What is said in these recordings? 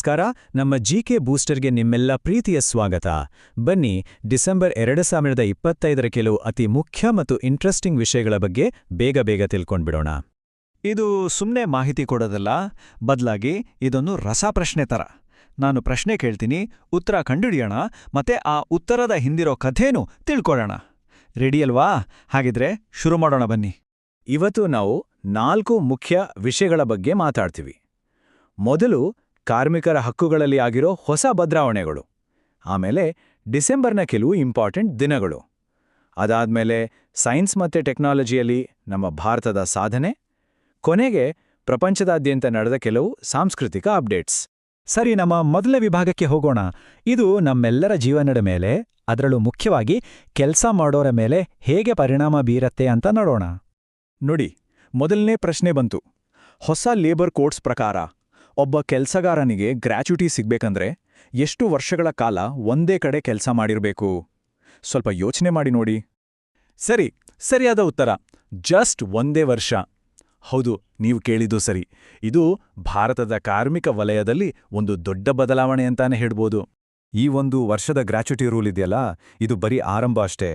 ನಮಸ್ಕಾರ, ನಮ್ಮ G K ಬೂಸ್ಟರ್ಗೆ ನಿಮ್ಮೆಲ್ಲ ಪ್ರೀತಿಯ ಸ್ವಾಗತ. ಬನ್ನಿ, ಡಿಸೆಂಬರ್ ಎರಡು ಸಾವಿರದ ಇಪ್ಪತ್ತೈದರ ಕೆಲವು ಅತಿ ಮುಖ್ಯ ಮತ್ತು ಇಂಟ್ರೆಸ್ಟಿಂಗ್ ವಿಷಯಗಳ ಬಗ್ಗೆ ಬೇಗ ಬೇಗ ತಿಳ್ಕೊಂಡ್ಬಿಡೋಣ. ಇದು ಸುಮ್ಮನೆ ಮಾಹಿತಿ ಕೊಡೋದಲ್ಲ, ಬದಲಾಗಿ ಇದೊಂದು ರಸಪ್ರಶ್ನೆ ಥರ ನಾನು ಪ್ರಶ್ನೆ ಕೇಳ್ತೀನಿ, ಉತ್ತರ ಕಂಡುಹಿಡಿಯೋಣ, ಮತ್ತೆ ಆ ಉತ್ತರದ ಹಿಂದಿರೋ ಕಥೆನೂ ತಿಳ್ಕೊಳ್ಳೋಣ. ರೆಡಿಯಲ್ವಾ ಹಾಗಿದ್ರೆ ಶುರು ಮಾಡೋಣ ಬನ್ನಿ. ಇವತ್ತು ನಾವು ನಾಲ್ಕು ಮುಖ್ಯ ವಿಷಯಗಳ ಬಗ್ಗೆ ಮಾತಾಡ್ತೀವಿ. ಮೊದಲು ಕಾರ್ಮಿಕರ ಹಕ್ಕುಗಳಲ್ಲಿ ಆಗಿರೋ ಹೊಸ ಬದಲಾವಣೆಗಳು ಆಮೇಲೆ ಡಿಸೆಂಬರ್ನ ಕೆಲವು ಇಂಪಾರ್ಟೆಂಟ್ ದಿನಗಳು. ಅದಾದ್ಮೇಲೆ ಸೈನ್ಸ್ ಮತ್ತೆ ಟೆಕ್ನಾಲಜಿಯಲ್ಲಿ ನಮ್ಮ ಭಾರತದ ಸಾಧನೆ, ಕೊನೆಗೆ ಪ್ರಪಂಚದಾದ್ಯಂತ ನಡೆದ ಕೆಲವು ಸಾಂಸ್ಕೃತಿಕ ಅಪ್ಡೇಟ್ಸ್. ಸರಿ, ನಮ್ಮ ಮೊದಲ ವಿಭಾಗಕ್ಕೆ ಹೋಗೋಣ. ಇದು ನಮ್ಮೆಲ್ಲರ ಜೀವನದ ಮೇಲೆ, ಅದರಲ್ಲೂ ಮುಖ್ಯವಾಗಿ ಕೆಲಸ ಮಾಡೋರ ಮೇಲೆ ಹೇಗೆ ಪರಿಣಾಮ ಬೀರತ್ತೆ ಅಂತ ನೋಡೋಣ. ನೋಡಿ, ಮೊದಲನೇ ಪ್ರಶ್ನೆ ಬಂತು. ಹೊಸ ಲೇಬರ್ ಕೋಡ್ಸ್ ಪ್ರಕಾರ ಒಬ್ಬ ಕೆಲ್ಸಗಾರನಿಗೆ ಗ್ರ್ಯಾಚ್ಯುಟಿ ಸಿಗ್ಬೇಕಂದ್ರೆ ಎಷ್ಟು ವರ್ಷಗಳ ಕಾಲ ಒಂದೇ ಕಡೆ ಕೆಲಸ ಮಾಡಿರಬೇಕು? ಸ್ವಲ್ಪ ಯೋಚನೆ ಮಾಡಿ ನೋಡಿ. ಸರಿ, ಸರಿಯಾದ ಉತ್ತರ. ಜಸ್ಟ್ ಒಂದೇ ವರ್ಷ. ಹೌದು, ನೀವು ಕೇಳಿದ್ದು ಸರಿ. ಇದು ಭಾರತದ ಕಾರ್ಮಿಕ ವಲಯದಲ್ಲಿ ಒಂದು ದೊಡ್ಡ ಬದಲಾವಣೆ ಅಂತಾನೆ ಹೇಳ್ಬೋದು. ಈ ಒಂದು ವರ್ಷದ ಗ್ರ್ಯಾಚ್ಯುಟಿ ರೂಲ್ ಇದೆಯಲ್ಲ, ಇದು ಬರೀ ಆರಂಭ ಅಷ್ಟೇ.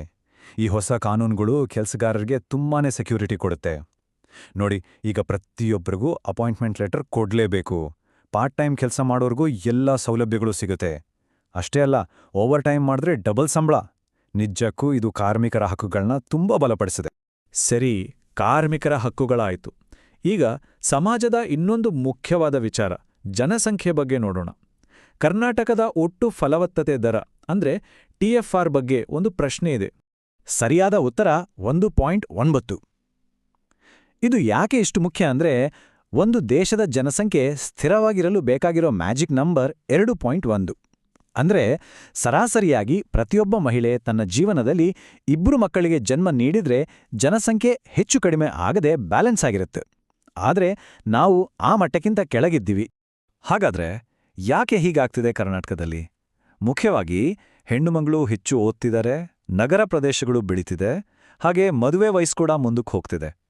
ಈ ಹೊಸ ಕಾನೂನುಗಳು ಕೆಲಸಗಾರರಿಗೆ ತುಂಬಾನೇ ಸೆಕ್ಯೂರಿಟಿ ಕೊಡುತ್ತೆ. ನೋಡಿ, ಈಗ ಪ್ರತಿಯೊಬ್ಬರಿಗೂ ಅಪಾಯಿಂಟ್ಮೆಂಟ್ ಲೆಟರ್ ಕೊಡ್ಲೇಬೇಕು. ಪಾರ್ಟ್ ಟೈಮ್ ಕೆಲಸ ಮಾಡೋರ್ಗೂ ಎಲ್ಲ ಸೌಲಭ್ಯಗಳು ಸಿಗುತ್ತೆ. ಅಷ್ಟೇ ಅಲ್ಲ ಓವರ್ ಟೈಮ್ ಮಾಡಿದ್ರೆ ಡಬಲ್ ಸಂಬಳ. ನಿಜಕ್ಕೂ ಇದು ಕಾರ್ಮಿಕರ ಹಕ್ಕುಗಳನ್ನ ತುಂಬಾ ಬಲಪಡಿಸಿದೆ. ಸರಿ, ಕಾರ್ಮಿಕರ ಹಕ್ಕುಗಳಾಯಿತು. ಈಗ ಸಮಾಜದ ಇನ್ನೊಂದು ಮುಖ್ಯವಾದ ವಿಚಾರ, ಜನಸಂಖ್ಯೆ ಬಗ್ಗೆ ನೋಡೋಣ. ಕರ್ನಾಟಕದ ಒಟ್ಟು ಫಲವತ್ತತೆ ದರ, ಅಂದ್ರೆ ಟಿಎಫ್ಆರ್ ಬಗ್ಗೆ ಒಂದು ಪ್ರಶ್ನೆ ಇದೆ. ಸರಿಯಾದ ಉತ್ತರ ಒಂದು ಪಾಯಿಂಟ್ ಒಂಬತ್ತು. ಇದು ಯಾಕೆ ಇಷ್ಟು ಮುಖ್ಯ ಅಂದ್ರೆ ಒಂದು ದೇಶದ ಜನಸಂಖ್ಯೆ ಸ್ಥಿರವಾಗಿರಲು ಬೇಕಾಗಿರೋ ಮ್ಯಾಜಿಕ್ ನಂಬರ್ ಎರಡು ಪಾಯಿಂಟ್ ಒಂದು. ಅಂದ್ರೆ ಸರಾಸರಿಯಾಗಿ ಪ್ರತಿಯೊಬ್ಬ ಮಹಿಳೆ ತನ್ನ ಜೀವನದಲ್ಲಿ ಇಬ್ಬರು ಮಕ್ಕಳಿಗೆ ಜನ್ಮ ನೀಡಿದ್ರೆ ಜನಸಂಖ್ಯೆ ಹೆಚ್ಚು ಕಡಿಮೆ ಆಗದೆ ಬ್ಯಾಲೆನ್ಸ್ ಆಗಿರುತ್ತೆ. ಆದ್ರೆ ನಾವು ಆ ಮಟ್ಟಕ್ಕಿಂತ ಕೆಳಗಿದ್ದೀವಿ. ಹಾಗಾದ್ರೆ ಯಾಕೆ ಹೀಗಾಗ್ತಿದೆ ಕರ್ನಾಟಕದಲ್ಲಿ? ಮುಖ್ಯವಾಗಿ ಹೆಣ್ಣುಮಗಳು ಹೆಚ್ಚು ಓದ್ತಿದ್ದಾರೆ, ನಗರ ಪ್ರದೇಶಗಳು ಬೆಳೀತಿದೆ, ಹಾಗೆ ಮದುವೆ ವಯಸ್ಸು ಕೂಡ ಮುಂದಕ್ಕೆ ಹೋಗ್ತಿದೆ.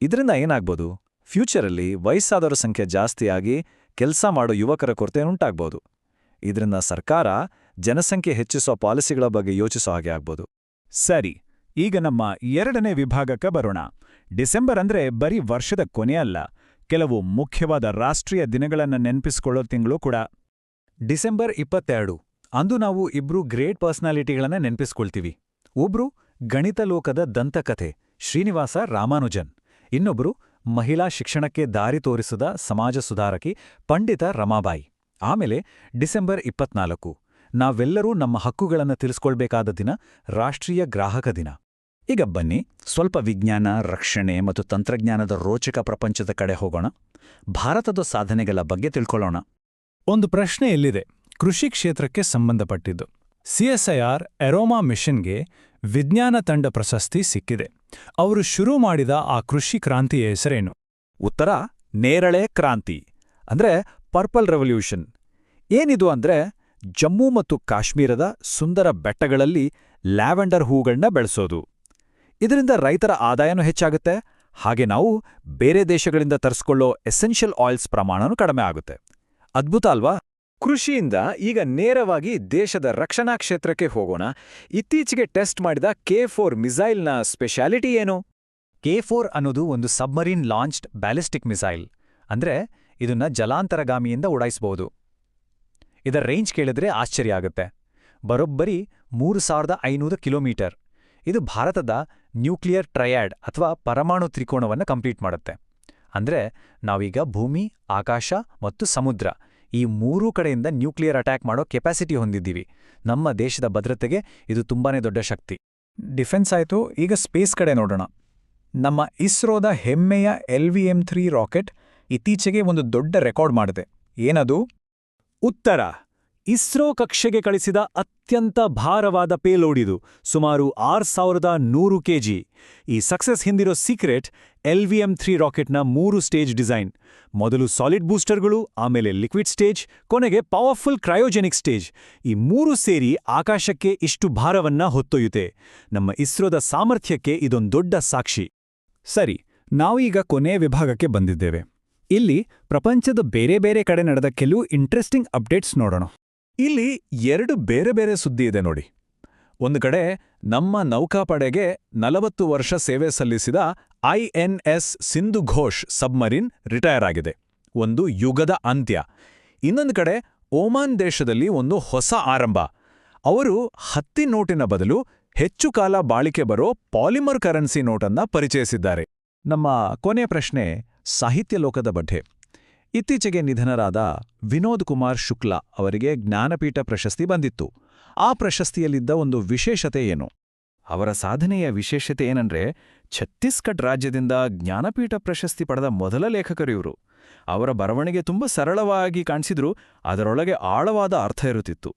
ಇದರಿಂದ ಏನಾಗ್ಬೋದು? ಫ್ಯೂಚರಲ್ಲಿ ವಯಸ್ಸಾದವರ ಸಂಖ್ಯೆ ಜಾಸ್ತಿಯಾಗಿ ಕೆಲಸ ಮಾಡೋ ಯುವಕರ ಕೊರತೆ ಉಂಟಾಗ್ಬೋದು. ಇದರಿಂದ ಸರ್ಕಾರ ಜನಸಂಖ್ಯೆ ಹೆಚ್ಚಿಸೋ ಪಾಲಿಸಿಗಳ ಬಗ್ಗೆ ಯೋಚಿಸೋ ಹಾಗೆ ಆಗ್ಬೋದು. ಸರಿ, ಈಗ ನಮ್ಮ ಎರಡನೇ ವಿಭಾಗಕ್ಕೆ ಬರೋಣ. ಡಿಸೆಂಬರ್ ಅಂದ್ರೆ ಬರೀ ವರ್ಷದ ಕೊನೆಯಲ್ಲ ಕೆಲವು ಮುಖ್ಯವಾದ ರಾಷ್ಟ್ರೀಯ ದಿನಗಳನ್ನು ನೆನಪಿಸಿಕೊಳ್ಳೋ ತಿಂಗಳು ಕೂಡ. ಡಿಸೆಂಬರ್ ಇಪ್ಪತ್ತೆರಡು, ಅಂದು ನಾವು ಇಬ್ರು ಗ್ರೇಟ್ ಪರ್ಸನಾಲಿಟಿಗಳನ್ನ ನೆನಪಿಸ್ಕೊಳ್ತೀವಿ. ಒಬ್ರು ಗಣಿತ ಲೋಕದ ದಂತಕಥೆ, ಶ್ರೀನಿವಾಸ ರಾಮಾನುಜನ್. ಇನ್ನೊಬ್ರು ಮಹಿಳಾ ಶಿಕ್ಷಣಕ್ಕೆ ದಾರಿ ತೋರಿಸಿದ ಸಮಾಜ ಸುಧಾರಕಿ ಪಂಡಿತ ರಮಾಬಾಯಿ. ಆಮೇಲೆ ಡಿಸೆಂಬರ್ ಇಪ್ಪತ್ನಾಲ್ಕು, ನಾವೆಲ್ಲರೂ ನಮ್ಮ ಹಕ್ಕುಗಳನ್ನು ತಿಳಿಸ್ಕೊಳ್ಬೇಕಾದ ದಿನ ರಾಷ್ಟ್ರೀಯ ಗ್ರಾಹಕ ದಿನ. ಈಗ ಬನ್ನಿ, ಸ್ವಲ್ಪ ವಿಜ್ಞಾನ, ರಕ್ಷಣೆ ಮತ್ತು ತಂತ್ರಜ್ಞಾನದ ರೋಚಕ ಪ್ರಪಂಚದ ಕಡೆ ಹೋಗೋಣ. ಭಾರತದ ಸಾಧನೆಗಳ ಬಗ್ಗೆ ತಿಳ್ಕೊಳ್ಳೋಣ. ಒಂದು ಪ್ರಶ್ನೆ ಎಲ್ಲಿದೆ? ಕೃಷಿ ಕ್ಷೇತ್ರಕ್ಕೆ ಸಂಬಂಧಪಟ್ಟಿದ್ದು. ಸಿಎಸ್ಐಆರ್ ಎರೋಮಾ ಮಿಷನ್ಗೆ ವಿಜ್ಞಾನ ತಂಡ ಪ್ರಶಸ್ತಿ ಸಿಕ್ಕಿದೆ. ಅವರು ಶುರು ಮಾಡಿದ ಆ ಕೃಷಿ ಕ್ರಾಂತಿಯ ಹೆಸರೇನು? ಉತ್ತರ, ನೇರಳೆ ಕ್ರಾಂತಿ, ಅಂದ್ರೆ ಪರ್ಪಲ್ ರೆವಲ್ಯೂಷನ್. ಏನಿದು ಅಂದ್ರೆ, ಜಮ್ಮು ಮತ್ತು ಕಾಶ್ಮೀರದ ಸುಂದರ ಬೆಟ್ಟಗಳಲ್ಲಿ ಲ್ಯಾವೆಂಡರ್ ಹೂಗಳನ್ನ ಬೆಳೆಸೋದು. ಇದರಿಂದ ರೈತರ ಆದಾಯನೂ ಹೆಚ್ಚಾಗುತ್ತೆ, ಹಾಗೆ ನಾವು ಬೇರೆ ದೇಶಗಳಿಂದ ತರಿಸ್ಕೊಳ್ಳೋ ಎಸೆನ್ಷಿಯಲ್ ಆಯಿಲ್ಸ್ ಪ್ರಮಾಣನೂ ಕಡಿಮೆ ಆಗುತ್ತೆ. ಅದ್ಭುತ ಅಲ್ವಾ? ಕೃಷಿಯಿಂದ ಈಗ ನೇರವಾಗಿ ದೇಶದ ರಕ್ಷಣಾ ಕ್ಷೇತ್ರಕ್ಕೆ ಹೋಗೋಣ. ಇತ್ತೀಚೆಗೆ ಟೆಸ್ಟ್ ಮಾಡಿದ ಕೆ ಫೋರ್ ಮಿಸೈಲ್ನ ಸ್ಪೆಷಾಲಿಟಿ ಏನು? ಕೆ ಫೋರ್ ಅನ್ನೋದು ಒಂದು ಸಬ್ಮರೀನ್ ಲಾಂಚ್ಡ್ ಬ್ಯಾಲಿಸ್ಟಿಕ್ ಮಿಸೈಲ್. ಅಂದ್ರೆ ಇದನ್ನ ಜಲಾಂತರಗಾಮಿಯಿಂದ ಉಡಾಯಿಸಬಹುದು ಇದರ ರೇಂಜ್ ಕೇಳಿದ್ರೆ ಆಶ್ಚರ್ಯ ಆಗುತ್ತೆ. ಬರೋಬ್ಬರಿ ಮೂರು ಸಾವಿರದ ಐನೂರು ಕಿಲೋಮೀಟರ್. ಇದು ಭಾರತದ ನ್ಯೂಕ್ಲಿಯರ್ ಟ್ರಯಾಡ್ ಅಥವಾ ಪರಮಾಣು ತ್ರಿಕೋಣವನ್ನು ಕಂಪ್ಲೀಟ್ ಮಾಡುತ್ತೆ. ಅಂದ್ರೆ ನಾವೀಗ ಭೂಮಿ, ಆಕಾಶ ಮತ್ತು ಸಮುದ್ರ ಈ ಮೂರೂ ಕಡೆಯಿಂದ ನ್ಯೂಕ್ಲಿಯರ್ ಅಟ್ಯಾಕ್ ಮಾಡೋ ಕೆಪಾಸಿಟಿ ಹೊಂದಿದ್ದೀವಿ. ನಮ್ಮ ದೇಶದ ಭದ್ರತೆಗೆ ಇದು ತುಂಬಾನೇ ದೊಡ್ಡ ಶಕ್ತಿ. ಡಿಫೆನ್ಸ್ ಆಯಿತು, ಈಗ ಸ್ಪೇಸ್ ಕಡೆ ನೋಡೋಣ. ನಮ್ಮ ಇಸ್ರೋದ ಹೆಮ್ಮೆಯ ಎಲ್ ವಿ ರಾಕೆಟ್ ಇತ್ತೀಚೆಗೆ ಒಂದು ದೊಡ್ಡ ರೆಕಾರ್ಡ್ ಮಾಡಿದೆ. ಏನದು? ಉತ್ತರ. ಇಸ್ರೋ ಕಕ್ಷೆಗೆ ಕಳಿಸಿದ ಅತ್ಯಂತ ಭಾರವಾದ ಪೇಲೋಡ್ ಇದು ಸುಮಾರು ಆರ್ ಸಾವಿರದ ನೂರು ಕೆಜಿ. ಈ success ಹಿಂದಿರೋ secret L V M three ರಾಕೆಟ್ನ ಮೂರು ಸ್ಟೇಜ್ ಡಿಸೈನ್. ಮೊದಲು ಸಾಲಿಡ್ ಬೂಸ್ಟರ್ಗಳು, ಆಮೇಲೆ ಲಿಕ್ವಿಡ್ ಸ್ಟೇಜ್, ಕೊನೆಗೆ ಪವರ್ಫುಲ್ ಕ್ರಯೋಜೆನಿಕ್ ಸ್ಟೇಜ್. ಈ ಮೂರು ಸೇರಿ ಆಕಾಶಕ್ಕೆ ಇಷ್ಟು ಭಾರವನ್ನ ಹೊತ್ತೊಯ್ಯುತ್ತೆ. ನಮ್ಮ ಇಸ್ರೋದ ಸಾಮರ್ಥ್ಯಕ್ಕೆ ಇದೊಂದು ದೊಡ್ಡ ಸಾಕ್ಷಿ. ಸರಿ, ನಾವೀಗ ಕೊನೆಯ ವಿಭಾಗಕ್ಕೆ ಬಂದಿದ್ದೇವೆ. ಇಲ್ಲಿ ಪ್ರಪಂಚದ ಬೇರೆ ಬೇರೆ ಕಡೆ ನಡೆದ ಕೆಲವು ಇಂಟ್ರೆಸ್ಟಿಂಗ್ ಅಪ್ಡೇಟ್ಸ್ ನೋಡೋಣ. ಇಲ್ಲಿ ಎರಡು ಬೇರೆ ಬೇರೆ ಸುದ್ದಿ ಇದೆ ನೋಡಿ. ಒಂದು ಕಡೆ ನಮ್ಮ ನೌಕಾಪಡೆಗೆ ನಲವತ್ತು ವರ್ಷ ಸೇವೆ ಸಲ್ಲಿಸಿದ INS Sindhu Ghosh submarine retire ಆಗಿದೆ. ಒಂದು ಯುಗದ ಅಂತ್ಯ. ಇನ್ನೊಂದು ಕಡೆ ಓಮಾನ್ ದೇಶದಲ್ಲಿ ಒಂದು ಹೊಸ ಆರಂಭ. ಅವರು ಹತ್ತಿ ನೋಟಿನ ಬದಲು ಹೆಚ್ಚು ಕಾಲ ಬಾಳಿಕೆ ಬರೋ ಪಾಲಿಮರ್ ಕರೆನ್ಸಿ ನೋಟನ್ನ ಪರಿಚಯಿಸಿದ್ದಾರೆ. ನಮ್ಮ ಕೊನೆಯ ಪ್ರಶ್ನೆ ಸಾಹಿತ್ಯ ಲೋಕದ ಬಗ್ಗೆ ಇತ್ತೀಚೆಗೆ ನಿಧನರಾದ ವಿನೋದ್ ಕುಮಾರ್ ಶುಕ್ಲಾ ಅವರಿಗೆ ಜ್ಞಾನಪೀಠ ಪ್ರಶಸ್ತಿ ಬಂದಿತ್ತು. ಆ ಪ್ರಶಸ್ತಿಯಲ್ಲಿದ್ದ ಒಂದು ವಿಶೇಷತೆ ಏನು? ಅವರ ಸಾಧನೆಯ ವಿಶೇಷತೆ ಏನಂದ್ರೆ, ಛತ್ತೀಸ್ಗಢ್ ರಾಜ್ಯದಿಂದ ಜ್ಞಾನಪೀಠ ಪ್ರಶಸ್ತಿ ಪಡೆದ ಮೊದಲ ಲೇಖಕರು ಇವರು. ಅವರ ಬರವಣಿಗೆ ತುಂಬ ಸರಳವಾಗಿ ಕಾಣಿಸಿದ್ರೂ, ಅದರೊಳಗೆ ಆಳವಾದ ಅರ್ಥ ಇರುತ್ತಿತ್ತು.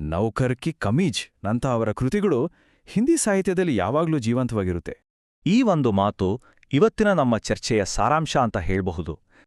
ನೌಕರ್ ಕಿ ಕಮೀಜ್ ನಂಥ ಅವರ ಕೃತಿಗಳು ಹಿಂದಿ ಸಾಹಿತ್ಯದಲ್ಲಿ ಯಾವಾಗಲೂ ಜೀವಂತವಾಗಿರುತ್ತೆ. ಈ ಒಂದು ಮಾತು ಇವತ್ತಿನ ನಮ್ಮ ಚರ್ಚೆಯ ಸಾರಾಂಶ ಅಂತ ಹೇಳಬಹುದು.